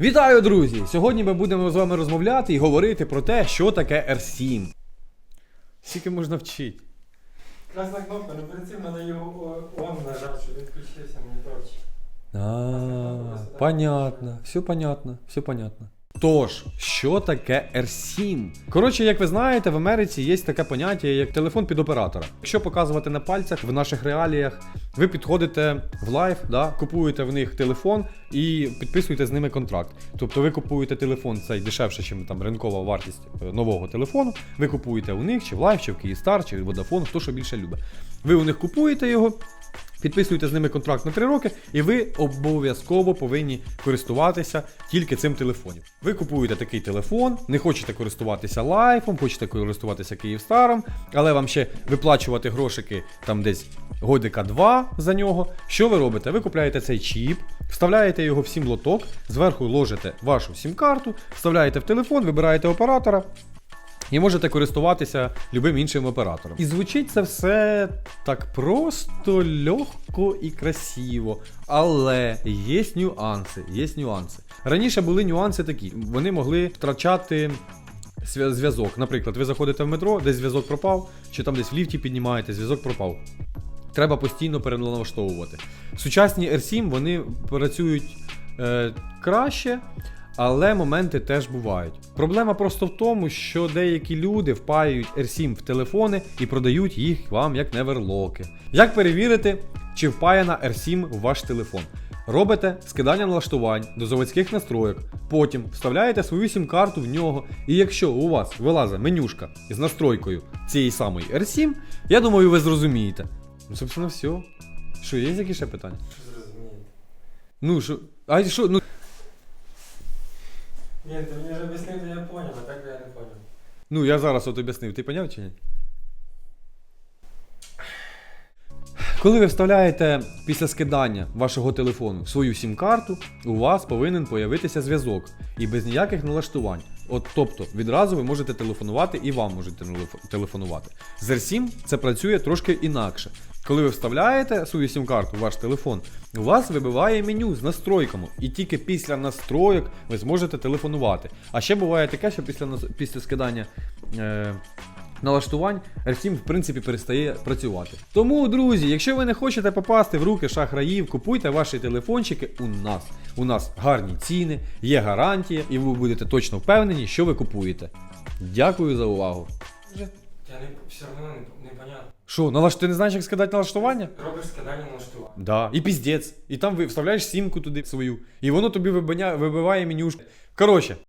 Вітаю, друзі! Сьогодні ми будемо з вами розмовляти і говорити про те, що таке R7. Скільки можна вчити? Красна кнопка, ну перед цим мене його он нажав, щоб відключився мені точно. А, понятно, все понятно, все понятно. Тож, що таке R7? Коротше, як ви знаєте, в Америці є таке поняття, як телефон під оператора. Якщо показувати на пальцях в наших реаліях, ви підходите в лайф, да, купуєте в них телефон і підписуєте з ними контракт. Тобто ви купуєте телефон цей дешевше, ніж там ринкова вартість е, нового телефону. Ви купуєте у них, чи в лайф, чи в Київстар, чи в Vodafone, хто що більше любить. Ви у них купуєте його. Підписуєте з ними контракт на 3 роки, і ви обов'язково повинні користуватися тільки цим телефоном. Ви купуєте такий телефон, не хочете користуватися лайфом, хочете користуватися Київстаром, але вам ще виплачувати грошики там десь годика 2 за нього. Що ви робите? Ви купляєте цей чіп, вставляєте його в сім-лоток, зверху ложите вашу сім-карту, вставляєте в телефон, вибираєте оператора. І можете користуватися любим іншим оператором. І звучить це все так просто, легко і красиво. Але є нюанси, є нюанси. Раніше були нюанси такі: вони могли втрачати зв'язок. Наприклад, ви заходите в метро, десь зв'язок пропав, чи там десь в ліфті піднімаєте, зв'язок пропав. Треба постійно переналаштовувати. Сучасні R7 вони працюють е, краще, але моменти теж бувають. Проблема просто в тому, що деякі люди впаюють R7 в телефони і продають їх вам як неверлоки. Як перевірити, чи впаяна R7 в ваш телефон? Робите скидання налаштувань до заводських настройок, потім вставляєте свою сім-карту в нього, і якщо у вас вилазить менюшка із настройкою цієї самої R7, я думаю, ви зрозумієте. Ну, собственно, все. Що, є якісь ще питання? Що зрозумієте? Ну, що. А що, ну. Ні, ти мені вже об'яснив, то я поняв, а так я не поняв. Ну, я зараз от об'яснив, ти поняв чи ні? Коли ви вставляєте після скидання вашого телефону свою сім-карту, у вас повинен появитися зв'язок і без ніяких налаштувань. От тобто відразу ви можете телефонувати і вам можете телефонувати. З R7 це працює трошки інакше. Коли ви вставляєте свою сім-карту в ваш телефон, у вас вибиває меню з настройками, і тільки після настройок ви зможете телефонувати. А ще буває таке, що після, після скидання е, налаштувань R7 в принципі перестає працювати. Тому, друзі, якщо ви не хочете попасти в руки шахраїв, купуйте ваші телефончики у нас. У нас гарні ціни, є гарантія, і ви будете точно впевнені, що ви купуєте. Дякую за увагу. Я не, все равно не, понятно. Що, налаш... ти не знаєш, як скидати налаштування? Робиш скидання налаштування. Да. І піздець. І там ви вставляєш сімку туди свою. І воно тобі вибиня... вибиває менюшку. Коротше,